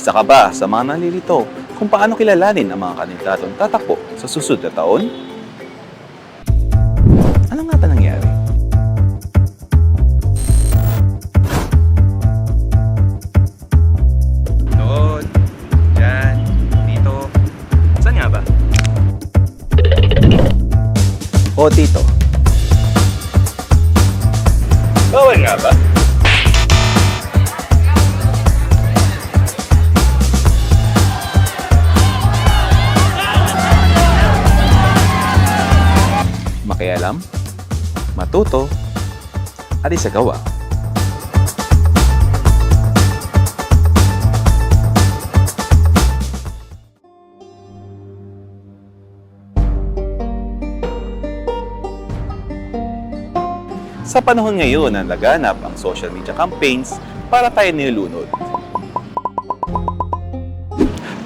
Isa ka ba sa mga nalilito kung paano kilalanin ang mga kandidatong tatakbo sa susunod na taon? Ano nga ba nangyari? Doon, dyan, dito. Saan nga ba? O dito. Bawal nga ba? Makialam, matuto, at isagawa. Sa panahon ngayon na laganap ang social media campaigns para tayo nilunod.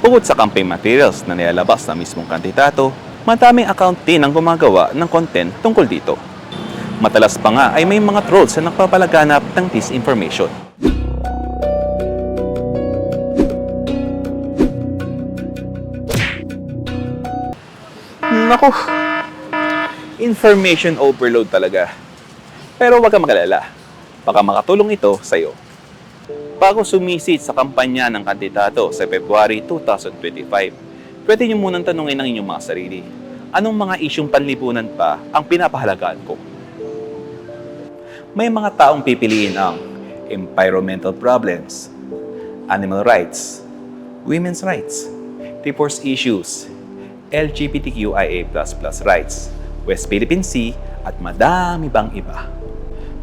Bukod sa campaign materials na nilalabas ng mismong kandidato, madaming account din ang gumagawa ng content tungkol dito. Matalas pa nga ay may mga trolls na nagpapalaganap ng disinformation. Naku, information overload talaga. Pero huwag kang magalala. Baka makatulong ito sa iyo. Bago sumisit sa kampanya ng kandidato sa February 2025, pwede niyo munang tanungin ang inyong mga sarili. Anong mga isyong panlipunan pa ang pinapahalagaan ko? May mga taong pipiliin ang environmental problems, animal rights, women's rights, divorce issues, LGBTQIA++ rights, West Philippine Sea, at madami pang iba.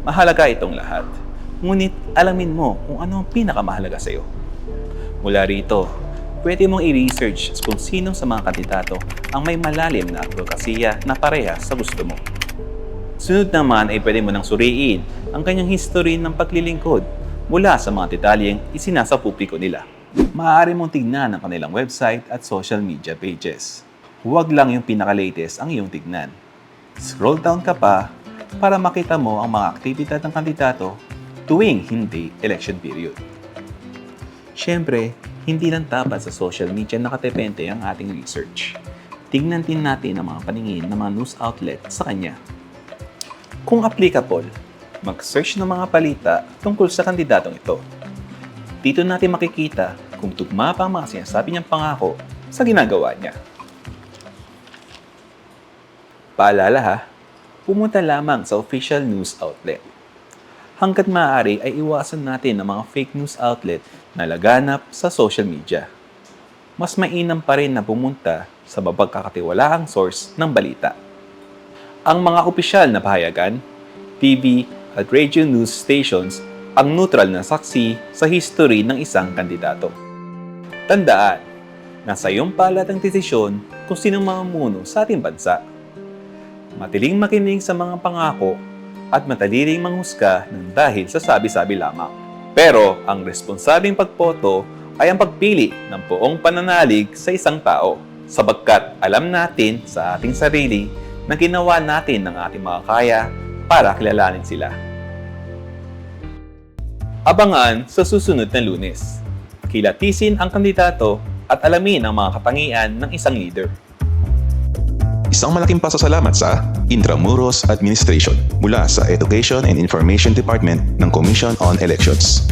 Mahalaga itong lahat. Ngunit alamin mo kung ano ang pinakamahalaga sa iyo. Mula rito, pwede mong i-research kung sino sa mga kandidato ang may malalim na advokasya na pareha sa gusto mo. Sunod naman ay pwede mo nang suriin ang kanyang history ng paglilingkod mula sa mga detalyeng isinasa publiko nila. Maaari mong tignan ang kanilang website at social media pages. Huwag lang yung pinaka-latest ang iyong tignan. Scroll down ka pa para makita mo ang mga aktibidad ng kandidato tuwing hindi election period. Siyempre, hindi lang dapat sa social media nakatepente ang ating research. Tingnan din natin ang mga paningin ng mga news outlet sa kanya. Kung applicable, mag-search ng mga balita tungkol sa kandidatong ito. Dito natin makikita kung tugma pa ang mga sinasabi niyang pangako sa ginagawa niya. Paalala ha, pumunta lamang sa official news outlet. Hanggat maaari ay iwasan natin ang mga fake news outlet na laganap sa social media. Mas mainam pa rin na pumunta sa mapagkakatiwalaang source ng balita. Ang mga opisyal na pahayagan, TV at radio news stations ang neutral na saksi sa history ng isang kandidato. Tandaan, nasa iyong palat ang desisyon kung sino mamuno sa ating bansa. Matiling makinig sa mga pangako at mataliring manghusga ng dahil sa sabi-sabi lamang. Pero ang responsabling pagboto ay ang pagpili ng buong pananalig sa isang tao sabagkat alam natin sa ating sarili na ginawa natin ng ating mga kaya para kilalanin sila. Abangan sa susunod na lunes. Kilatisin ang kandidato at alamin ang mga katangian ng isang leader. Isang malaking pasasalamat sa Intramuros Administration mula sa Education and Information Department ng Commission on Elections.